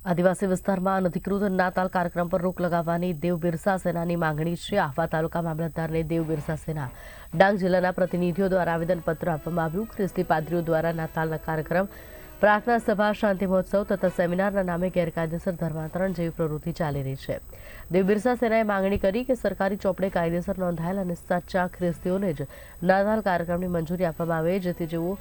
આદિવાસી વિસ્તારમાં અનધિકૃત નાતાલ કાર્યક્રમ પર રોક લગાવવાની દેવ બિરસા સેનાની માંગણી છે. આહવા તાલુકા મામલતદારને દેવ બિરસા સેના, ડાંગ જિલ્લાના પ્રતિનિધિઓ દ્વારા આવેદનપત્ર આપવામાં આવ્યું. ખ્રિસ્તી પાદરીઓ દ્વારા નાતાલના કાર્યક્રમ પ્રાર્થના સભા, શાંતિ મહોત્સવ તથા સેમિનારના નામે ગેરકાયદેસર ધર્માંતરણ જેવી પ્રવૃત્તિ ચાલી રહી છે. દેવ બિરસા સેનાએ માંગણી કરી કે સરકારી ચોપડે કાયદેસર નોંધાયેલ અને સાચા ખ્રિસ્તીઓને જ નાતાલ કાર્યક્રમની મંજૂરી આપવામાં આવે, જેથી જેઓ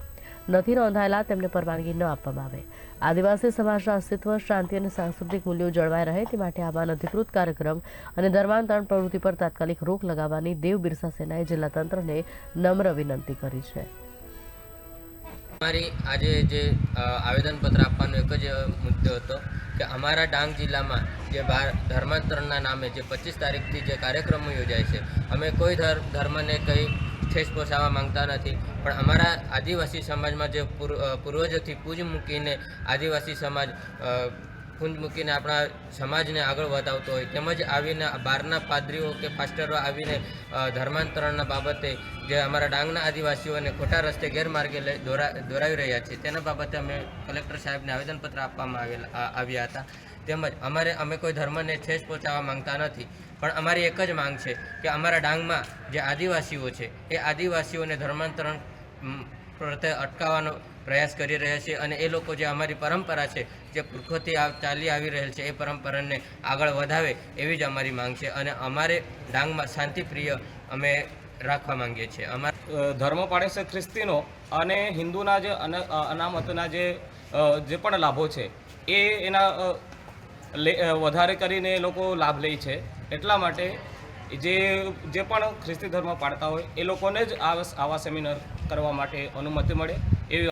નથી નોંધાયેલા તેમને પરવાનગી ન આપવામાં આવે. આદિવાસી સમાજના અસ્તિત્વ, શાંતિ અને સાંસ્કૃતિક મૂલ્યો જળવાઈ રહે તે માટે આવા અનધિકૃત કાર્યક્રમ અને ધર્માંતરણ પ્રવૃત્તિ પર તાત્કાલિક રોક લગાવવાની દેવ બિરસા સેનાએ જિલ્લા તંત્રને નમ્ર વિનંતી કરી છે. અમારી આજે જે આવેદનપત્ર આપવાનો એક જ મુદ્દો હતો કે અમારા ડાંગ જિલ્લામાં જે ધર્માંતરણના નામે જે પચીસ તારીખથી જે કાર્યક્રમો યોજાય છે, અમે કોઈ ધર્મ ધર્મને કંઈ ઠેસ પહોંચાડવા માંગતા નથી, પણ અમારા આદિવાસી સમાજમાં જે પૂર પૂર્વજોથી પૂજ મૂકીને આદિવાસી સમાજ પૂંજ મૂકીને આપણા સમાજને આગળ વધાવતો હોય, તેમજ આવીને બહારના પાદરીઓ કે પાસ્ટરો આવીને ધર્માંતરણના બાબતે જે અમારા ડાંગના આદિવાસીઓને ખોટા રસ્તે ગેરમાર્ગે દોરાવી રહ્યા છે, તેના બાબતે અમે કલેક્ટર સાહેબને આવેદનપત્ર આપવામાં આવેલા આવ્યા હતા. તેમજ અમારે, અમે કોઈ ધર્મને ઠેસ પહોંચાડવા માંગતા નથી, પણ અમારી એક જ માંગ છે કે અમારા ડાંગમાં જે આદિવાસીઓ છે, એ આદિવાસીઓને ધર્માંતરણ પ્રત્યે અટકાવવાનો પ્રયાસ કરી રહ્યા છે અને એ લોકો જે અમારી પરંપરા છે, જે પુરખોથી ચાલી આવી રહેલ છે, એ પરંપરાને આગળ વધાવે એવી જ અમારી માંગ છે અને અમારે ડાંગમાં શાંતિપ્રિય અમે રાખવા માંગીએ છીએ. અમારા ધર્મ પાડે છે ખ્રિસ્તીનો અને હિન્દુના જે અન- અનામતના જે જે પણ લાભો છે, એ એના વધારે કરીને એ લોકો લાભ લે છે. એટલા માટે જે જે પણ ખ્રિસ્તી ધર્મ પાડતા હોય, એ લોકોને જ આવા સેમિનાર કરવા માટે અનુમતિ મળે એવી